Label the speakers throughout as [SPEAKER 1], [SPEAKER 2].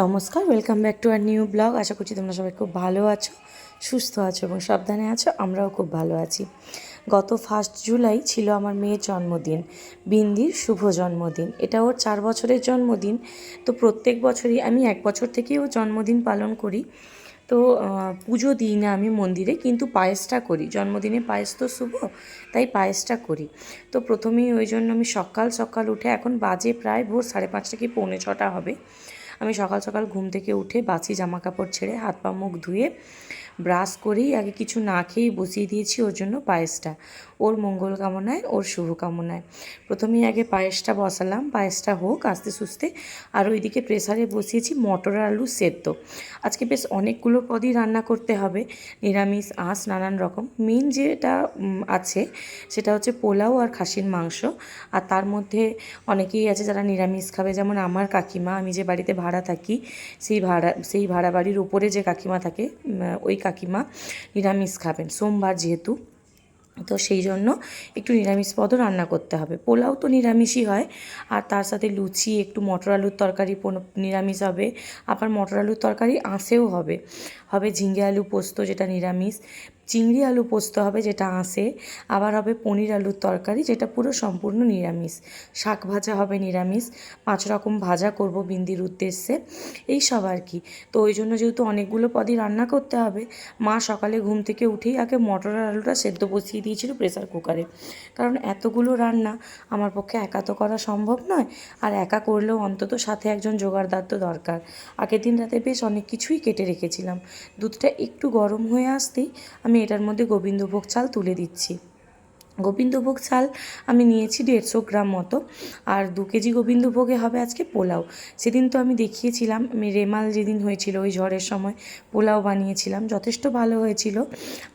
[SPEAKER 1] নমস্কার welcome back to our new blog আশা করছি তোমরা সবাই খুব ভালো আছো, সুস্থ আছো এবং সাবধানে আছো, আমরাও খুব ভালো আছি। গত ফার্স্ট জুলাই ছিল আমার মেয়ের জন্মদিন, বিন্দির শুভ জন্মদিন। এটা ওর চার বছরের জন্মদিন, তো প্রত্যেক বছরই আমি এক বছর থেকেই ওর জন্মদিন পালন করি। তো পুজো দিই না আমি মন্দিরে, কিন্তু পায়েসটা করি। জন্মদিনে পায়েস তো শুভ, তাই পায়েসটা করি। তো প্রথমেই ওই জন্য আমি সকাল সকাল উঠে, এখন বাজে প্রায় ভোর সাড়ে পাঁচটা কি পৌনে ছটা হবে। আমি সকাল সকাল ঘুম থেকে উঠে বাসি জামা কাপড় ছেড়ে হাত পা মুখ ধুয়ে ব্রাশ করেই আগে কিছু না খেয়েই বসিয়ে দিয়েছি ওর জন্য পায়েসটা। ওর মঙ্গল কামনায়, ওর শুভ কামনায়। প্রথমেই আগে পায়েসটা বসালাম, পায়েসটা হোক, আস্তে সুস্তে আর ওইদিকে প্রেসারে বসিয়েছি মটর আলু সেদ্ধ। আজকে বেশ অনেকগুলো পদই রান্না করতে হবে, নিরামিষ, আঁশ, নানান রকম। মেন যেটা আছে, সেটা হচ্ছে পোলাও আর খাসির মাংস। আর তার মধ্যে অনেকেই আছে যারা নিরামিষ খাবে, যেমন আমার কাকিমা। আমি যে বাড়িতে ভাড়া থাকি, সেই ভাড়া সেই ভাড়া বাড়ির উপরে যে কাকিমা থাকে ওই নিরামিষ খাবেন সোমবার যেহেতু। তো সেই জন্য একটু নিরামিষ পদও রান্না করতে হবে। পোলাও তো নিরামিষই হয়, আর তার সাথে লুচি, একটু মটর আলুর তরকারি নিরামিষ হবে, আবার মটর আলুর তরকারি আঁশেও হবে। হবে ঝিঙ্গে আলু পোস্ত যেটা নিরামিষ চিংড়ি আলু পোস্ত হবে যেটা আঁশে, আবার হবে পনির আলুর তরকারি যেটা পুরো সম্পূর্ণ নিরামিষ। শাক ভাজা হবে নিরামিষ, পাঁচ রকম ভাজা করব বিন্দির উদ্দেশ্যে, এই সব আর কি। তো ওই জন্য যেহেতু অনেকগুলো পদই রান্না করতে হবে, মা সকালে ঘুম থেকে উঠেই আগে মটর আলুটা সেদ্ধ বসিয়ে দিয়েছিল প্রেসার কুকারে কারণ এতগুলো রান্না আমার পক্ষে একা তো করা সম্ভব নয়, আর একা করলেও অন্তত সাথে একজন জোগাড়দার তো দরকার। আগের দিন রাতে বেশ অনেক কিছুই কেটে রেখেছিলাম। দুধটা একটু গরম হয়ে আসতেই আমি এটার মধ্যে গোবিন্দভোগ চাল তুলে দিচ্ছি। গোবিন্দভোগ চাল আমি নিয়েছি দেড়শো গ্রাম মতো। আর দু কেজি গোবিন্দভোগে হবে আজকে পোলাও। সেদিন তো আমি দেখিয়েছিলাম, আমি রেমাল যেদিন হয়েছিল ওই ঝড়ের সময় পোলাও বানিয়েছিলাম, যথেষ্ট ভালো হয়েছিল।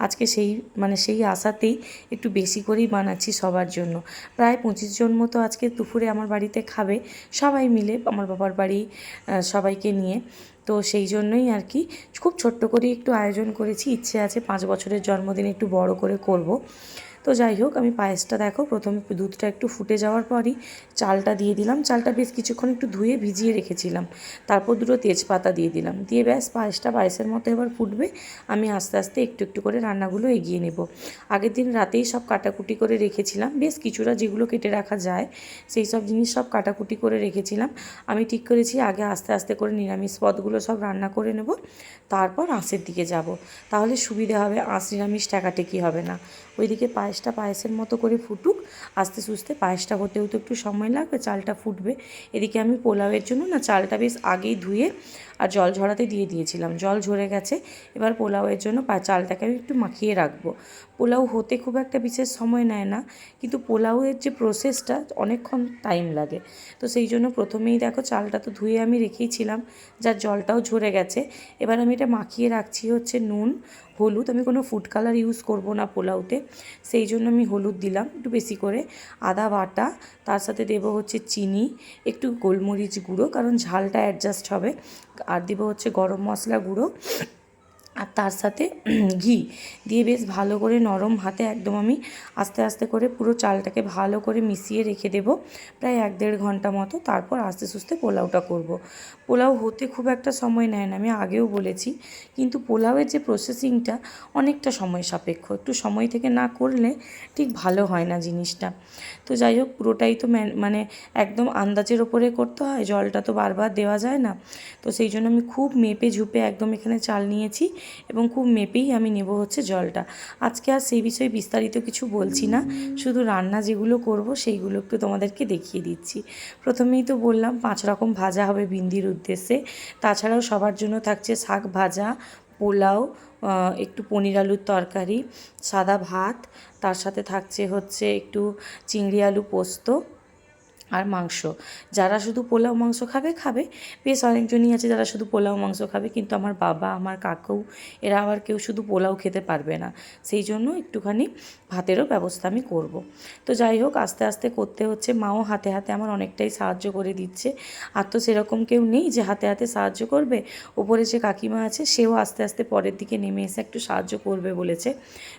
[SPEAKER 1] আজকে সেই মানে সেই আশাতেই একটু বেশি করেই বানাচ্ছি সবার জন্য। প্রায় পঁচিশ জন মতো আজকে দুপুরে আমার বাড়িতে খাবে, সবাই মিলে আমার বাবার বাড়ি সবাইকে নিয়ে। তো সেই জন্যই আর কি, খুব ছোট্ট করে একটু আয়োজন করেছি। ইচ্ছে আছে পাঁচ বছরের জন্মদিন একটু বড় করে করব। তো যাই হোক আমি পায়েসটা দেখো প্রথমে দুধটা একটু ফুটে যাওয়ার পরই চালটা দিয়ে দিলাম। চালটা বেশ কিছুক্ষণ একটু ধুয়ে ভিজিয়ে রেখেছিলাম। তারপর দুটো তেজপাতা দিয়ে দিলাম। দিয়ে ব্যাস, পায়েসটা পায়েসের মতো এবার ফুটবে। আমি আস্তে আস্তে একটু একটু করে রান্নাগুলো এগিয়ে নেব। আগের দিন রাতেই সব কাটাকুটি করে রেখেছিলাম। বেশ কিছুটা যেগুলো কেটে রাখা যায়, সেই সব জিনিস সব কাটাকুটি করে রেখেছিলাম। আমি ঠিক করেছি, আগে আস্তে আস্তে করে নিরামিষ পদগুলো সব রান্না করে নেব। তারপর আঁশের দিকে যাব। তাহলে সুবিধা হবে, আঁশ নিরামিষ টাকাটেকি হবে না? ওইদিকে পায়েসটা পায়েসের মতো করে ফুটুক। আস্তে সুস্তে পায়েসটা হতেও তো একটু সময় লাগবে চালটা ফুটবে। এদিকে আমি পোলাওয়ের জন্য না চালটা বেশ আগেই ধুয়ে আর জল ঝরাতে দিয়ে দিয়েছিলাম। জল ঝরে গেছে, এবার পোলাওয়ের জন্য চালটাকে আমি একটু মাখিয়ে রাখব। পোলাও হতে খুব একটা বিশেষ সময় নেয় না, কিন্তু পোলাওয়ের যে প্রসেসটা অনেকক্ষণ টাইম লাগে। তো সেই জন্য প্রথমেই দেখো চালটা তো ধুয়ে আমি রেখেইছিলাম যার জলটাও ঝরে গেছে। এবার আমি এটা মাখিয়ে রাখছি হচ্ছে নুন, হলুদ। আমি কোনো ফুড কালার ইউজ করব না পোলাওতে। সেই জন্য আমি হলুদ দিলাম একটু বেশি করে। আদা বাটা, তার সাথে দেবো হচ্ছে চিনি, একটু গোলমরিচ গুঁড়ো, কারণ ঝালটা অ্যাডজাস্ট হবে। আর দিব হচ্ছে গরম মশলা গুঁড়ো। আর তার সাথে ঘি দিয়ে বেশ ভালো করে নরম হাতে একদম আমি আস্তে আস্তে করে পুরো চালটাকে ভালো করে মিশিয়ে রেখে দেবো প্রায় এক দেড় ঘণ্টা মতো। তারপর আস্তে সুস্তে পোলাওটা করব। পোলাও হতে খুব একটা সময় নেয় না, আমি আগেও বলেছি। কিন্তু পোলাওয়ের যে প্রসেসিংটা অনেকটা সময় সাপেক্ষ। একটু সময় থেকে না করলে ঠিক ভালো হয় না জিনিসটা। তো যাই হোক, পুরোটাই তো মানে একদম আন্দাজের ওপরে করতে হয়, জলটা তো বারবার দেওয়া যায় না। তো সেই জন্য আমি খুব মেপে ঝুপে একদম এখানে চাল নিয়েছি। এবং খুব মেপেই আমি নেব হচ্ছে জলটা। আজকে আর সেই বিষয়ে বিস্তারিত কিছু বলছি না। শুধু রান্না যেগুলো করব সেইগুলো একটু তোমাদেরকে দেখিয়ে দিচ্ছি। প্রথমেই তো বললাম, পাঁচ রকম ভাজা হবে বিন্দির উদ্দেশ্যে। তাছাড়াও সবার জন্য থাকছে শাক ভাজা, পোলাও একটু পনির আলুর তরকারি, সাদা ভাত, তার সাথে থাকছে হচ্ছে একটু চিংড়ি আলু পোস্ত আর মাংস। যারা শুধু পোলাও মাংস খাবে খাবে। বেশ অনেকজনই আছে যারা শুধু পোলাও মাংস খাবে, কিন্তু আমার বাবা, আমার কাকু, এরা আবার কেউ শুধু পোলাও খেতে পারবে না। সেই জন্য একটুখানি ভাতেরও ব্যবস্থা আমি করব। তো যাই হোক, আস্তে আস্তে করতে হচ্ছে। মাও হাতে হাতে আমার অনেকটাই সাহায্য করে দিচ্ছে। আর তো সেরকম কেউ নেই যে হাতে হাতে সাহায্য করবে। ওপরে যে কাকিমা আছে, সেও আস্তে আস্তে পরের দিকে নেমে এসে একটু সাহায্য করবে বলেছে।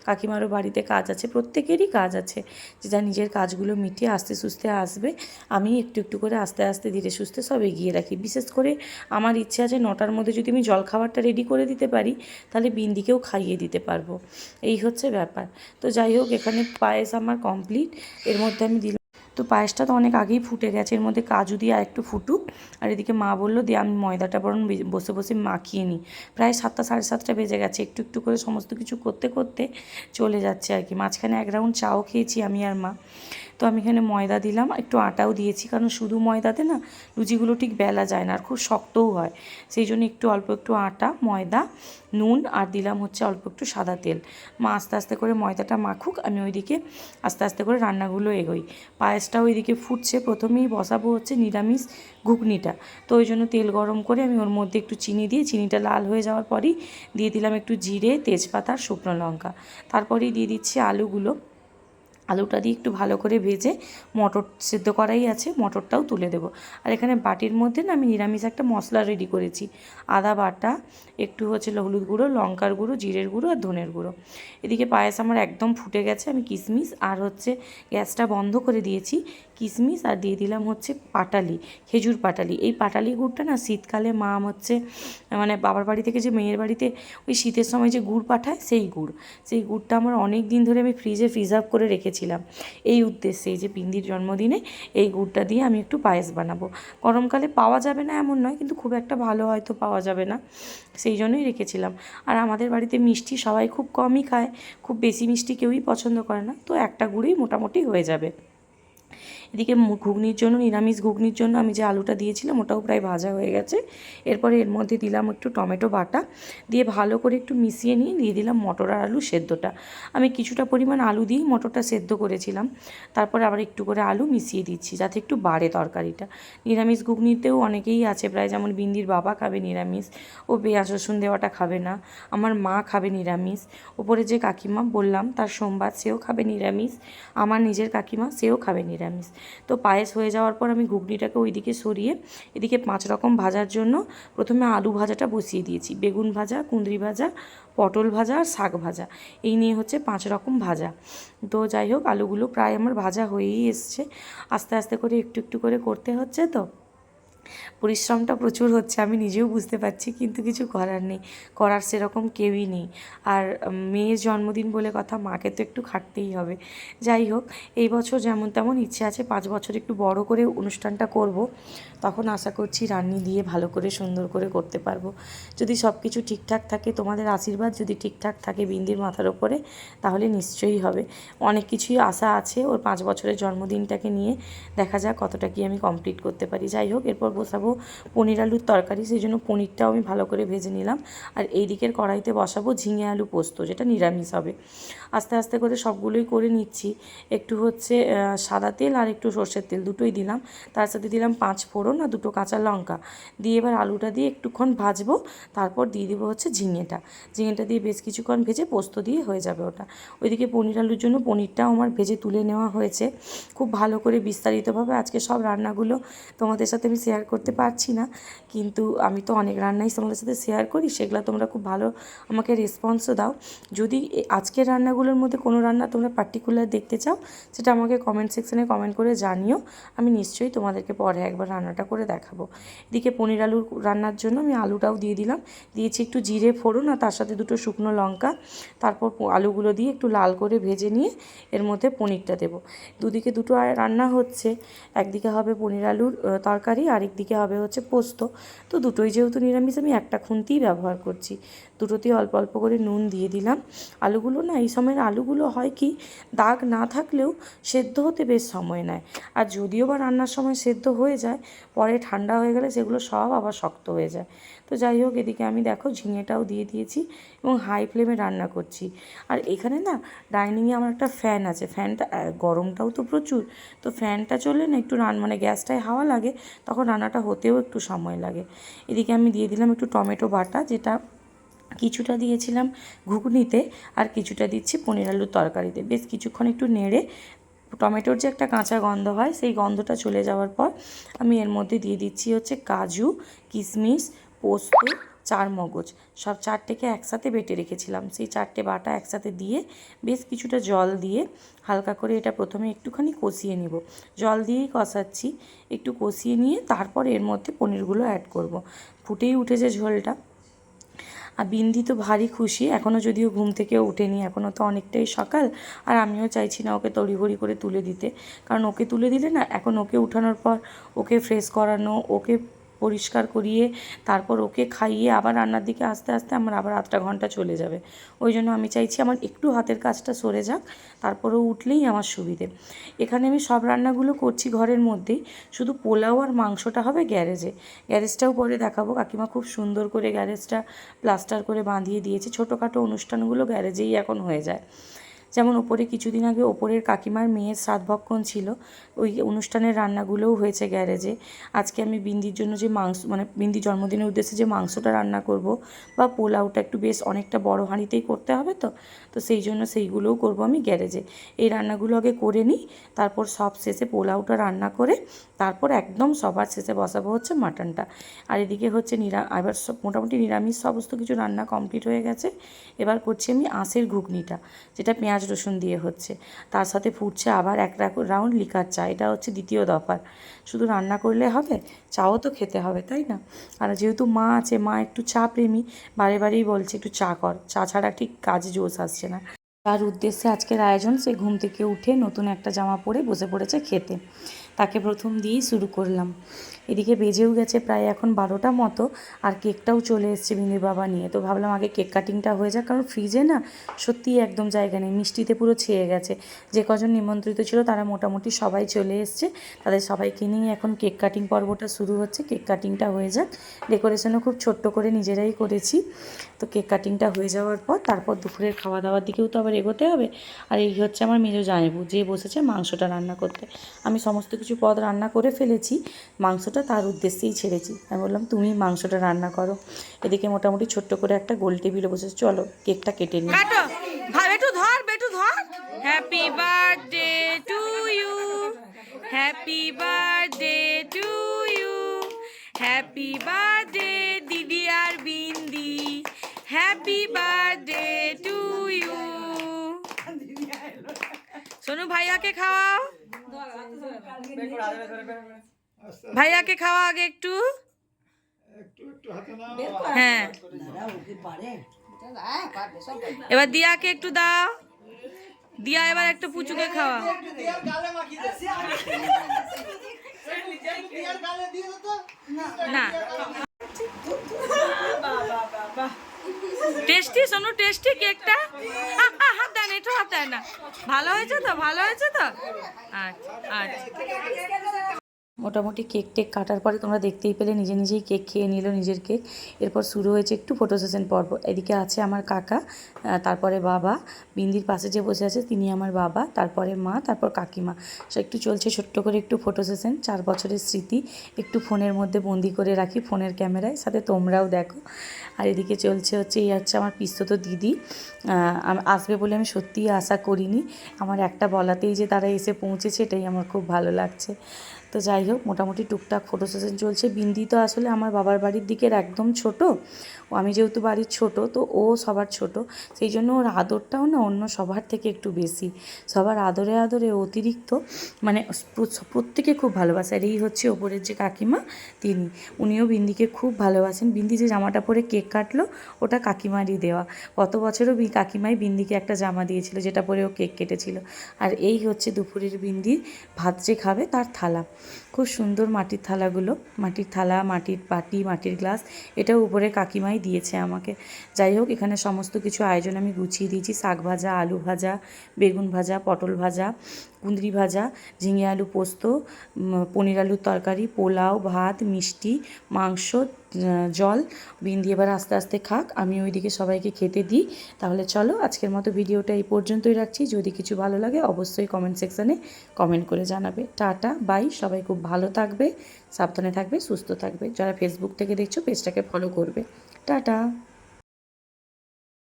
[SPEAKER 1] কাকিমারও বাড়িতে কাজ আছে, প্রত্যেকেরই কাজ আছে। যে যা নিজের কাজগুলো মিটিয়ে আস্তে সুস্তে আসবে। আমি একটু একটু করে আস্তে আস্তে ধীরে সুস্থে সব এগিয়ে রাখি। বিশেষ করে আমার ইচ্ছে আছে নটার মধ্যে যদি আমি জলখাবারটা রেডি করে দিতে পারি, তাহলে বিন্দিকেও খাইয়ে দিতে পারব। এই হচ্ছে ব্যাপার। তো যাই হোক, এখানে পায়েস আমার কমপ্লিট এর মধ্যে আমি দিলাম তো পায়েসটা তো অনেক আগেই ফুটে গেছে। এর মধ্যে কাজু দিয়ে আর একটু ফুটুক। আর এদিকে মা বলল দিয়ে আমি ময়দাটা বরং বসে বসে মাখিয়ে নিই প্রায় সাতটা, সাড়ে সাতটা বেজে গেছে। একটু একটু করে সমস্ত কিছু করতে করতে চলে যাচ্ছে আর কি। মাঝখানে এক রাউন্ড চাও খেয়েছি আমি আর মা। তো আমি এখানে ময়দা দিলাম, একটু আটাও দিয়েছি, কারণ শুধু ময়দাতে না লুচিগুলো ঠিক বেলা যায় না, আর খুব শক্তও হয়। সেই জন্য একটু অল্প একটু আটা, ময়দা, নুন, আর দিলাম হচ্ছে অল্প একটু সাদা তেল। মা আস্তে আস্তে করে ময়দাটা মাখুক, আমি ওইদিকে আস্তে আস্তে করে রান্নাগুলো এগোই। পায়েসটা ওইদিকে ফুটছে, প্রথমেই বসাবো হচ্ছে নিরামিষ ঘুগনিটা। তো ওই জন্য তেল গরম করে আমি ওর মধ্যে একটু চিনি দিয়ে, চিনিটা লাল হয়ে যাওয়ার পরই দিয়ে দিলাম একটু জিরে, তেজপাতা, শুকনো লঙ্কা। তারপরেই দিয়ে দিচ্ছি আলুগুলো। আলুটা দিয়ে একটু ভালো করে ভেজে মটর সেদ্ধ করাই আছে, মটরটাও তুলে দেবো। আর এখানে বাটির মধ্যে না আমি নিরামিষ একটা মশলা রেডি করেছি। আদা বাটা, একটু হচ্ছে হলুদ গুঁড়ো, লঙ্কার গুঁড়ো, জিরের গুঁড়ো আর ধনের গুঁড়ো। এদিকে পায়েস আমার একদম ফুটে গেছে, আমি কিশমিশ আর হচ্ছে গ্যাসটা বন্ধ করে দিয়েছি। কিশমিশ আর দিয়ে দিলাম হচ্ছে পাটালি, খেজুর পাটালি। এই পাটালি গুড়টা না শীতকালে মা হচ্ছে মানে বাবার বাড়ি থেকে যে মেয়ের বাড়িতে ওই শীতের সময় যে গুড় পাঠায় সেই গুড়। সেই গুড়টা আমার অনেক দিন ধরে আমি ফ্রিজে প্রিজার্ভ করে রেখেছিলাম এই উদ্দেশ্যে যে পিন্দির জন্মদিনে এই গুড়টা দিয়ে আমি একটু পায়েস বানাবো। গরমকালে পাওয়া যাবে না এমন নয়, কিন্তু খুব একটা ভালো হয়তো পাওয়া যাবে না। সেই জন্যই রেখেছিলাম। আর আমাদের বাড়িতে মিষ্টি সবাই খুব কমই খায়, খুব বেশি মিষ্টি কেউই পছন্দ করে না। তো একটা গুড়েই মোটামুটি হয়ে যাবে। এদিকে ঘুগনির জন্য, নিরামিষ ঘুগনির জন্য আমি যে আলুটা দিয়েছিলাম, ওটাও প্রায় ভাজা হয়ে গেছে। এরপরে এর মধ্যে দিলাম একটু টমেটো বাটা। দিয়ে ভালো করে একটু মিশিয়ে নিয়ে দিয়ে দিলাম মটর আর আলু সেদ্ধটা। আমি কিছুটা পরিমাণ আলু দিয়েই মটরটা সেদ্ধ করেছিলাম। তারপরে আবার একটু করে আলু মিশিয়ে দিচ্ছি, যাতে একটু বাড়ে তরকারিটা। নিরামিষ ঘুগনিতেও অনেকেই আছে প্রায়, যেমন বিন্দির বাবা খাবে নিরামিষ, ও পেঁয়াজ রসুন দেওয়াটা খাবে না। আমার মা খাবে নিরামিষ। ওপরে যে কাকিমা বললাম, তার সোমবার সেও খাবে নিরামিষ। আমার নিজের কাকিমা, সেও খাবে নিরামিষ। তো পায়েস হয়ে যাওয়ার পর আমি ঘুগনিটাকে ওইদিকে সরিয়ে এদিকে পাঁচ রকম ভাজার জন্য প্রথমে আলু ভাজাটা বসিয়ে দিয়েছি। বেগুন ভাজা, কুঁদরি ভাজা, পটল ভাজা আর শাক ভাজা। এই নিয়ে হচ্ছে পাঁচ রকম ভাজা। তো যাই হোক, আলুগুলো প্রায় আমার ভাজা হয়েই এসছে। আস্তে আস্তে করে একটু একটু করে করতে হচ্ছে তো। পরিশ্রমটা প্রচুর হচ্ছে, আমি নিজেও বুঝতে পারছি, কিন্তু কিছু করার নেই। করার সেরকম কেউই নেই। আর মেয়ের জন্মদিন বলে কথা মাকে তো একটু খাটতেই হবে। যাই হোক, এই বছর যেমন তেমন ইচ্ছে আছে, পাঁচ বছর একটু বড় করে অনুষ্ঠানটা করব। তখন আশা করছি রান্নি দিয়ে ভালো করে, সুন্দর করে করতে পারব। যদি সব কিছু ঠিকঠাক থাকে, তোমাদের আশীর্বাদ যদি ঠিকঠাক থাকে বিন্দির মাথার ওপরে, তাহলে নিশ্চয়ই হবে। অনেক কিছুই আশা আছে, ওর পাঁচ বছরের জন্মদিনটাকে নিয়ে দেখা যাক কতটা কি আমি কমপ্লিট করতে পারি। যাই হোক, এরপর বসাবো পনির আলুর তরকারি, সেই জন্য পনিরটাও আমি ভালো করে ভেজে নিলাম। আর এই দিকের কড়াইতে বসাবো ঝিঙে আলু পোস্ত, যেটা নিরামিষ হবে। আস্তে আস্তে করে সবগুলোই করে নিচ্ছি। একটু হচ্ছে সাদা তেল আর একটু সর্ষের তেল দুটোই দিলাম। তার সাথে দিলাম পাঁচ ফোড়ন আর দুটো কাঁচা লঙ্কা। দিয়ে এবার আলুটা দিয়ে একটুক্ষণ ভাজবো। তারপর দিয়ে দেবো হচ্ছে ঝিঙেটা। ঝিঙেটা দিয়ে বেশ কিছুক্ষণ ভেজে পোস্ত দিয়ে হয়ে যাবে ওটা। ওইদিকে পনির আলুর জন্য পনিরটাও আমার ভেজে তুলে নেওয়া হয়েছে। খুব ভালো করে বিস্তারিতভাবে আজকে সব রান্নাগুলো তোমাদের সাথে আমি শেয়ার করতে পারছি না। কিন্তু আমি তো অনেক রান্নাই তোমাদের সাথে শেয়ার করি, সেগুলো তোমরা খুব ভালো আমাকে রেসপন্সও দাও। যদি আজকের রান্নাগুলোর মধ্যে কোনো রান্না তোমরা পার্টিকুলার দেখতে চাও, সেটা আমাকে কমেন্ট সেকশনে কমেন্ট করে জানিও। আমি নিশ্চয়ই তোমাদেরকে পরে একবার রান্নাটা করে দেখাবো। এদিকে পনির আলুর রান্নার জন্য আমি আলুটাও দিয়ে দিলাম। দিয়েছি একটু জিরে ফোড়ন আর তার সাথে দুটো শুকনো লঙ্কা। তারপর আলুগুলো দিয়ে একটু লাল করে ভেজে নিয়ে এর মধ্যে পনিরটা দেবো। দুদিকে দুটো রান্না হচ্ছে। একদিকে হবে পনির আলুর তরকারি আরেকদিকে হবে হচ্ছে পোস্ত। তো দুটোই যেহেতু নিরামিষ আমি একটা খুন্তিই ব্যবহার করছি। দুটোতেই অল্প অল্প করে নুন দিয়ে দিলাম। আলুগুলো না, এই সময়ের আলুগুলো হয় কি, দাগ না থাকলেও সেদ্ধ হতে বেশ সময় নেয়। আর যদিও বা রান্নার সময় সেদ্ধ হয়ে যায়, পরে ঠান্ডা হয়ে গেলে সেগুলো সব আবার শক্ত হয়ে যায়। তো যাই হোক, এদিকে আমি দেখো ঝিঙেটাও দিয়ে দিয়েছি এবং হাই ফ্লেমে রান্না করছি। আর এখানে না ডাইনিংয়ে আমার একটা ফ্যান আছে। ফ্যানটা গরমটাও তো প্রচুর। তো ফ্যানটা চললে না একটু রান মানে গ্যাসটায় হাওয়া লাগে, তখন রান্নাটা হতেও একটু সময় লাগে। এদিকে আমি দিয়ে দিলাম একটু টমেটো বাটা, যেটা কিছুটা দিয়েছিলাম ঘুগনিতে আর কিছুটা দিচ্ছি পনির আলুর তরকারিতে। বেশ কিছুক্ষণ একটু নেড়ে টমেটোর যে একটা কাঁচা গন্ধ হয়, সেই গন্ধটা চলে যাওয়ার পর আমি এর মধ্যে দিয়ে দিচ্ছি হচ্ছে কাজু, কিশমিশ, পোস্ত চার মগজ সব চারটেকে একসাথে বেটে রেখেছিলাম। সেই চারটে বাটা একসাথে দিয়ে বেশ কিছুটা জল দিয়ে হালকা করে এটা প্রথমে একটুখানি কষিয়ে নিব। জল দিয়েই কষাচ্ছি। একটু কষিয়ে নিয়ে তারপর এর মধ্যে পনিরগুলো অ্যাড করব। ফুটেই উঠেছে ঝোলটা। আর বিন্দি তো ভারী খুশি। এখনও যদিও ঘুম থেকে ওঠেনি এখনও তো অনেকটাই সকাল। আর আমিও চাইছি না ওকে তড়িঘড়ি করে তুলে দিতে। কারণ ওকে তুলে দিলে না, এখন ওকে উঠানোর পর ওকে ফ্রেশ করানো, ওকে পরিষ্কার করিয়ে তারপর ওকে খাইয়ে আবার রান্নার দিকে আস্তে আস্তে আমার আবার আধটা ঘণ্টা চলে যাবে। ওই জন্য আমি চাইছি আমার একটু হাতের কাজটা সরে যাক, তারপরেও উঠলেই আমার সুবিধে। এখানে আমি সব রান্নাগুলো করছি ঘরের মধ্যেই, শুধু পোলাও আর মাংসটা হবে গ্যারেজে। গ্যারেজটাও পরে দেখাবো। কাকিমা খুব সুন্দর করে গ্যারেজটা প্লাস্টার করে বাঁধিয়ে দিয়েছে। ছোটোখাটো অনুষ্ঠানগুলো গ্যারেজেই এখন হয়ে যায়। যেমন ওপরে কিছুদিন আগে ওপরের কাকিমার মেয়ের সাতভক্ষণ ছিল, ওই অনুষ্ঠানের রান্নাগুলোও হয়েছে গ্যারেজে। আজকে আমি বিন্দির জন্য যে মাংস মানে বিন্দি জন্মদিনের উদ্দেশ্যে যে মাংসটা রান্না করব, বা পোলাওটা একটু বেশ অনেকটা বড় হাঁড়িতেই করতে হবে তো তো সেই জন্য সেইগুলোও করব আমি গ্যারেজে। এই রান্নাগুলো আগে করে নিই, তারপর সব শেষে পোলাওটা রান্না করে, তারপর একদম সবার শেষে বসাবো হচ্ছে মাটনটা। আর এদিকে হচ্ছে নিরা, এবার সব মোটামুটি নিরামিষ সমস্ত কিছু রান্না কমপ্লিট হয়ে গেছে। এবার করছি আমি আঁশের ঘুগনিটা, যেটা পেঁয়াজ রসুন দিয়ে হচ্ছে। তার সাথে ফুটছে আবার এক রাউন্ড লিকার চা। এটা হচ্ছে দ্বিতীয় দফার। শুধু রান্না করলে হবে, চাও তো খেতে হবে, তাই না? আর যেহেতু মা আছে, মা একটু চা প্রেমী, বারে বারেই বলছে একটু চা কর। চা ছাড়া ঠিক কাজ জোশ আসছে না। তার উদ্দেশ্যে আজকের আয়োজন, সে ঘুম থেকে উঠে নতুন একটা জামা পরে বসে পড়েছে খেতে। তাকে প্রথম দিয়েই শুরু করলাম। এদিকে বেজেও গেছে প্রায় এখন বারোটা মতো আর কেকটাও চলে এসছে বিনির বাবা নিয়ে। তো ভাবলাম আগে কেক কাটিংটা হয়ে যাক, কারণ ফ্রিজে না সত্যিই একদম জায়গা নেই, মিষ্টিতে পুরো ছেয়ে গেছে। যে কজন নিমন্ত্রিত ছিল তারা মোটামুটি সবাই চলে এসছে। তাদের সবাইকে নিয়ে এখন কেক কাটিং পর্বটা শুরু হচ্ছে। কেক কাটিংটা হয়ে যাক। ডেকোরেশনও খুব ছোট্ট করে নিজেরাই করেছি। তো কেক কাটিংটা হয়ে যাওয়ার পর তারপর দুপুরের খাওয়া দাওয়ার দিকেও তো আবার এগোতে হবে। আর এই হচ্ছে আমার মেজো জামাইবু, যে বসেছে মাংসটা রান্না করতে। আমি সমস্ত কিছু পদ রান্না করে ফেলেছি মাংসটা তার উদ্দেশ্যেই ছেড়েছি। আমি বললাম তুমি মাংসটা রান্না করো। এদিকে মোটামুটি ছোট্ট করে একটা গোল টেবিলে বসেছে। চলো কেকটা কেটে নিই।
[SPEAKER 2] কাটো ভাই বেটু ধর বেটু ধর। Happy birthday to you happy birthday to you happy birthday দিদি আর Bindi. Happy birthday to you Sonu ভাইয়াকে খাওয়াও। ভাইয়াকে খাওয়া আগে একটু। হ্যাঁ। এবার দিয়াকে একটু দাও। দিয়া এবার একটু পুচুকে খাওয়া। না। টেস্টি শোনো টেস্টি কেকটা। একটু হাত দেয় না। ভালো হয়েছে তো? ভালো হয়েছে তো? আচ্ছা আচ্ছা।
[SPEAKER 1] মোটামুটি কেক টেক কাটার পরে তোমরা দেখতেই পেলে নিজে নিজেই কেক খেয়ে নিল নিজের কেক। এরপর শুরু হয়েছে একটু ফটো সেশন পর্ব। এদিকে আছে আমার কাকা তারপরে বাবা। বিন্দির পাশে যে বসে আছে তিনি আমার বাবা, তারপরে মা, তারপর কাকিমা। সে, একটু চলছে ছোট্ট করে একটু ফটো সেশন চার বছরের স্মৃতি। একটু ফোনের মধ্যে বন্দি করে রাখি ফোনের ক্যামেরায়, সাথে তোমরাও দেখো। আর এদিকে চলছে হচ্ছে, এই হচ্ছে আমার পিস্তত দিদি। আসবে বলে আমি সত্যিই আশা করিনি। আমার একটা বলাতেই যে তারা এসে পৌঁছেছে, এটাই আমার খুব ভালো লাগছে। তো যাই হোক, মোটামুটি টুকটাক ফটো সেশন চলছে। বিন্দি তো আসলে আমার বাবার বাড়ির দিকের একদম ছোট। ও, আমি যেহেতু বাড়ির ছোট, তো ও সবার ছোট। সেই জন্য ওর আদরটাও না অন্য সবার থেকে একটু বেশি। সবার আদরে আদরে অতিরিক্ত মানে প্রত্যেকে খুব ভালোবাসে। আর এই হচ্ছে ওপরের যে কাকিমা, তিনি। উনিও বিন্দিকে খুব ভালোবাসেন। বিন্দি যে জামাটা পরে কেক কাটলো, ওটা কাকিমারই দেওয়া। গত বছরও কাকিমাই বিন্দিকে একটা জামা দিয়েছিল, যেটা পরে ও কেক কেটেছিল। আর এই হচ্ছে দুপুরের বিন্দির ভাত যে খাবে, তার থালা। খুব সুন্দর মাটির থালাগুলো, মাটির থালা, মাটির বাটি, মাটির গ্লাস এটাও উপরে কাকিমাই দিয়েছে আমাকে। যাই হোক, এখানে সমস্ত কিছু আয়োজন আমি গুছিয়ে দিয়েছি। শাক ভাজা, আলু ভাজা, বেগুন ভাজা, পটল ভাজা, কুঁদরি ভাজা, ঝিঙে আলু পোস্ত পনির আলুর তরকারি, পোলাও, ভাত, মিষ্টি, মাংস জল বিন্দি এবার আস্তে আস্তে খাক। আমি ওইদিকে সবাইকে খেতে দিই। তাহলে চলো, আজকের মতো ভিডিওটা এই পর্যন্তই রাখছি। যদি কিছু ভালো লাগে, অবশ্যই কমেন্ট সেকশানে কমেন্ট করে জানাবে। টাটা বাই সবাই খুব ভালো থাকবে, সাবধানে থাকবে, সুস্থ থাকবে। যারা ফেসবুক থেকে দেখছ পেজটাকে ফলো করবে। টাটা!